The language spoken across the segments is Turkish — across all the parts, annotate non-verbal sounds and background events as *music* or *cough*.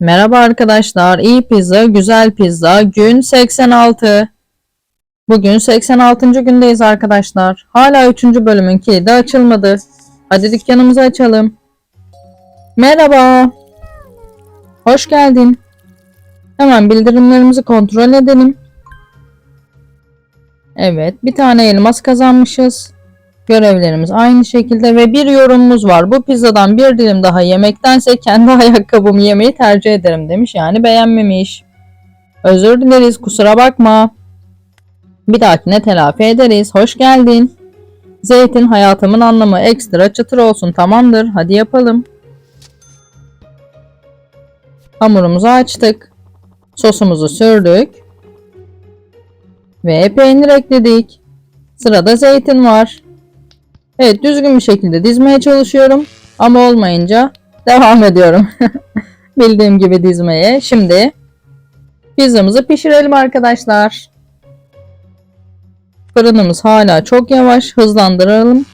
Merhaba arkadaşlar. İyi pizza, güzel pizza. Gün 86. Bugün 86. gündeyiz arkadaşlar. Hala 3. bölümün kilidi açılmadı. Hadi dükkanımızı açalım. Merhaba. Hoş geldin. Hemen bildirimlerimizi kontrol edelim. Evet, bir tane elmas kazanmışız. Görevlerimiz aynı şekilde ve bir yorumumuz var. Bu pizzadan bir dilim daha yemektense kendi *laughs* ayakkabımı yemeyi tercih ederim demiş. Yani beğenmemiş. Özür dileriz kusura bakma. Bir dahakine telafi ederiz. Hoş geldin. Zeytin hayatımın anlamı ekstra çıtır olsun tamamdır. Hadi yapalım. Hamurumuzu açtık. Sosumuzu sürdük. Ve peynir ekledik. Sırada zeytin var. Evet düzgün bir şekilde dizmeye çalışıyorum. Ama olmayınca devam ediyorum. *laughs* Bildiğim gibi dizmeye. Şimdi pizzamızı pişirelim arkadaşlar. Fırınımız hala çok yavaş. Hızlandıralım.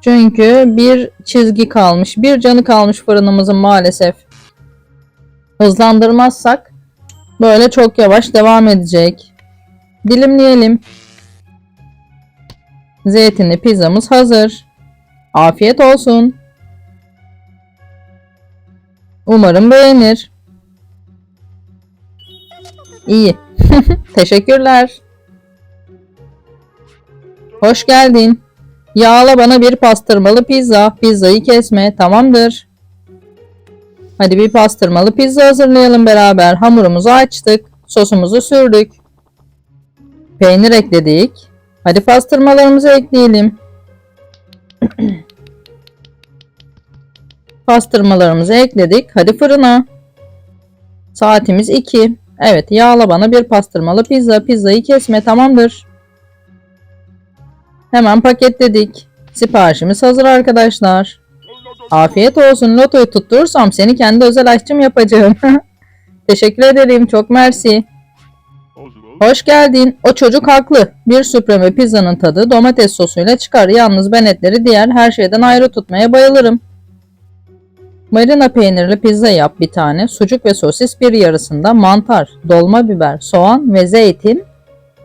Çünkü bir çizgi kalmış. Bir canı kalmış fırınımızın maalesef. Hızlandırmazsak böyle çok yavaş devam edecek. Dilimleyelim. Zeytinli pizzamız hazır. Afiyet olsun. Umarım beğenir. İyi. *laughs* Teşekkürler. Hoş geldin. Yağla bana bir pastırmalı pizza. Pizzayı kesme. Tamamdır. Hadi bir pastırmalı pizza hazırlayalım beraber. Hamurumuzu açtık. Sosumuzu sürdük. Peynir ekledik. Hadi pastırmalarımızı ekleyelim. *clears throat* Pastırmalarımızı ekledik. Hadi fırına. Saatimiz 2. Evet yağla bana bir pastırmalı pizza. Pizzayı kesme tamamdır. Hemen paketledik. Siparişimiz hazır arkadaşlar. Afiyet olsun. Lotoyu tutturursam seni kendi özel aşçım yapacağım. *laughs* Teşekkür ederim. Çok mersi. Hoş geldin. O çocuk haklı. Bir süpreme pizzanın tadı domates sosuyla çıkar. Yalnız ben etleri diğer her şeyden ayrı tutmaya bayılırım. Marina peynirli pizza yap bir tane. Sucuk ve sosis bir yarısında. Mantar, dolma biber, soğan ve zeytin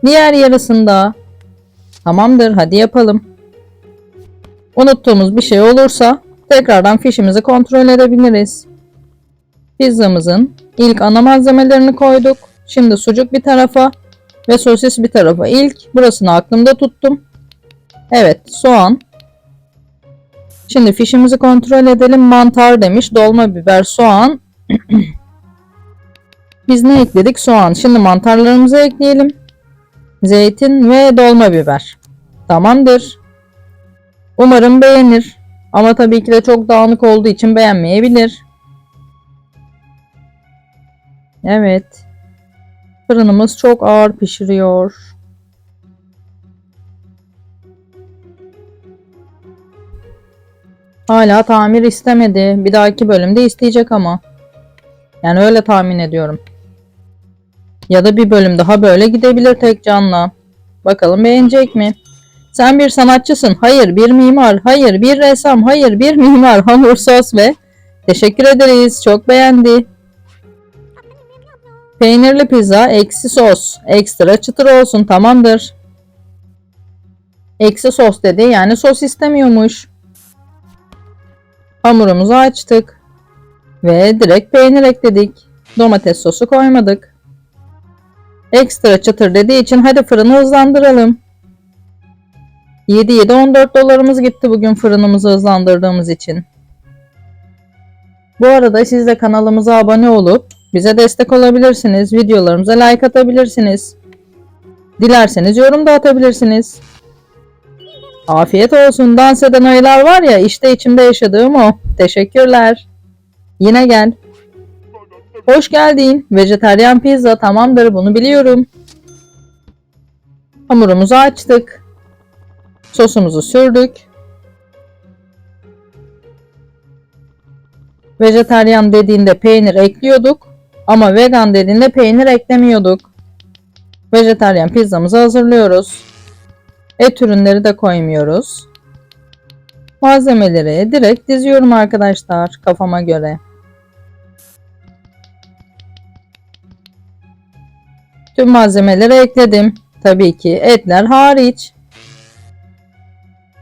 diğer yarısında. Tamamdır hadi yapalım. Unuttuğumuz bir şey olursa tekrardan fişimizi kontrol edebiliriz. Pizzamızın ilk ana malzemelerini koyduk. Şimdi sucuk bir tarafa ve sosis bir tarafa. İlk burasını aklımda tuttum. Evet soğan. Şimdi fişimizi kontrol edelim. Mantar demiş. Dolma biber, soğan. *clears throat* Biz ne ekledik? Soğan. Şimdi mantarlarımızı ekleyelim. Zeytin ve dolma biber. Tamamdır. Umarım beğenir. Ama tabii ki de çok dağınık olduğu için beğenmeyebilir. Evet. Fırınımız çok ağır pişiriyor. Hala tamir istemedi. Bir dahaki bölümde isteyecek ama. Yani öyle tahmin ediyorum. Ya da bir bölüm daha böyle gidebilir tek canla. Bakalım beğenecek mi? Sen bir sanatçısın. Hayır bir mimar. Hayır bir ressam. Hayır bir *laughs* mimar. Hamur sos ve teşekkür ederiz. Çok beğendi. Peynirli pizza, eksi sos. Ekstra çıtır olsun tamamdır. Eksi sos dedi yani sos istemiyormuş. Hamurumuzu açtık. Ve direkt peynir ekledik. Domates sosu koymadık. Ekstra çıtır dediği için hadi fırını hızlandıralım. 7 14 dolarımız gitti bugün fırınımızı hızlandırdığımız için. Bu arada siz de kanalımıza abone olup bize destek olabilirsiniz. Videolarımıza like atabilirsiniz. Dilerseniz yorum da atabilirsiniz. Afiyet olsun. Dans eden ayılar var ya işte içimde yaşadığım o. Teşekkürler. Yine gel. Hoş geldin. Vejeteryan pizza tamamdır bunu biliyorum. Hamurumuzu açtık. Sosumuzu sürdük. Vejeteryan dediğinde peynir ekliyorduk. Ama vegan dediğinde peynir eklemiyorduk. Vejetaryen pizzamızı hazırlıyoruz. Et ürünleri de koymuyoruz. Malzemeleri direkt diziyorum arkadaşlar kafama göre. Tüm malzemeleri ekledim. Tabii ki etler hariç.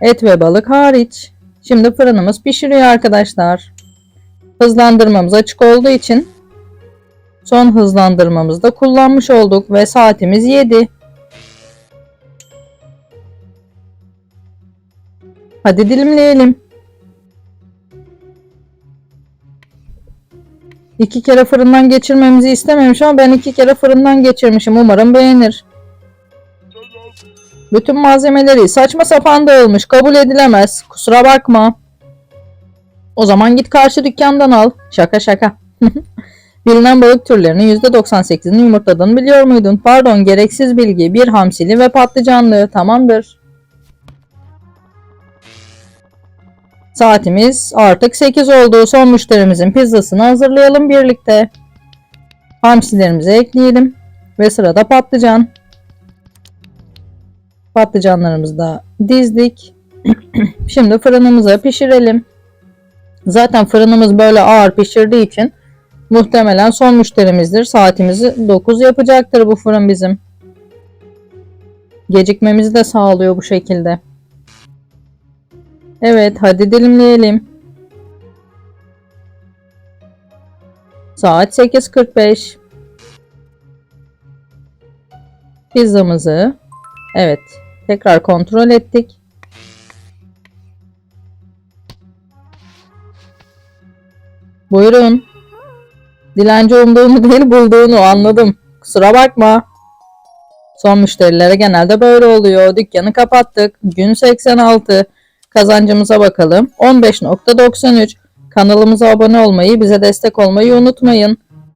Et ve balık hariç. Şimdi fırınımız pişiriyor arkadaşlar. Hızlandırmamız açık olduğu için son hızlandırmamızı da kullanmış olduk ve saatimiz 7. Hadi dilimleyelim. İki kere fırından geçirmemizi istememiş ama ben iki kere fırından geçirmişim. Umarım beğenir. Bütün malzemeleri saçma sapan dağılmış. Kabul edilemez. Kusura bakma. O zaman git karşı dükkandan al. Şaka şaka. *laughs* Bilinen balık türlerinin %98'ini yumurtladığını biliyor muydun? Pardon gereksiz bilgi. Bir hamsili ve patlıcanlı. Tamamdır. Saatimiz artık 8 oldu. Son müşterimizin pizzasını hazırlayalım birlikte. Hamsilerimizi ekleyelim. Ve sırada patlıcan. Patlıcanlarımızı da dizdik. *clears throat* Şimdi fırınımıza pişirelim. Zaten fırınımız böyle ağır pişirdiği için muhtemelen son müşterimizdir. Saatimizi 9 yapacaktır bu fırın bizim. Gecikmemizi de sağlıyor bu şekilde. Evet hadi dilimleyelim. Saat 8.45. Pizzamızı evet tekrar kontrol ettik. Buyurun. Dilenci umduğunu değil bulduğunu anladım. Kusura bakma. Son müşterilere genelde böyle oluyor. Dükkanı kapattık. Gün 86. Kazancımıza bakalım. 15.93. Kanalımıza abone olmayı, bize destek olmayı unutmayın.